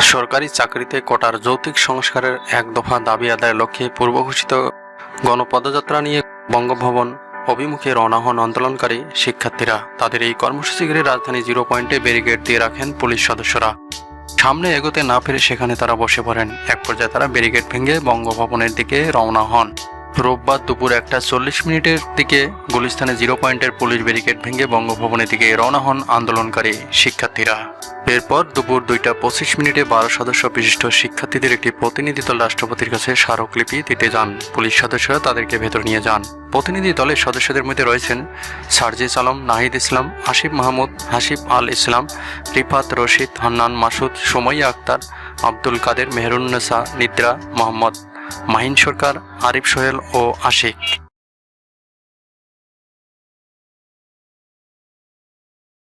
সরকারি চাকরিতে কোটার যৌতিক সংস্কারের এক দফা দাবি আদায়ের লক্ষ্যে পূর্বঘোষিত গণপদযাত্রা নিয়ে বঙ্গভবন অভিমুখে রওনা হন আন্দোলনকারী শিক্ষার্থীরা। তাদের এই কর্মসূচি ঘিরে রাজধানী জিরো পয়েন্টে ব্যারিকেড দিয়ে রাখেন পুলিশ সদস্যরা। সামনে এগোতে না পেরে সেখানে তারা বসে পড়েন। এক পর্যায়ে তারা ব্যারিকেড ভেঙে বঙ্গভবনের দিকে রওনা হন। রোববার দুপুর একটা চল্লিশ মিনিটের দিকে গুলিস্তানে জিরো পয়েন্টের পুলিশ ব্যারিকেড ভেঙে বঙ্গভবনের দিকে রওনা হন আন্দোলনকারী শিক্ষার্থীরা। এরপর দুপুর দুইটা পঁচিশ মিনিটে বারো সদস্য বিশিষ্ট শিক্ষার্থীদের একটি প্রতিনিধি দল রাষ্ট্রপতির কাছে স্মারকলিপি দিতে যান। পুলিশ সদস্যরা তাদেরকে ভেতর নিয়ে যান। প্রতিনিধি দলের সদস্যদের মধ্যে রয়েছেন সার্জিস আলম, নাহিদ ইসলাম আসিফ মাহমুদ হাসিফ আল ইসলাম, রিফাত রশিদ, হান্নান মাসুদ, সুমাইয়া আক্তার, আব্দুল কাদের মেহরুন্নেসা নিদ্রা, মোহাম্মদ মাহিন সরকার আরিফ সোহেল ও আশিক।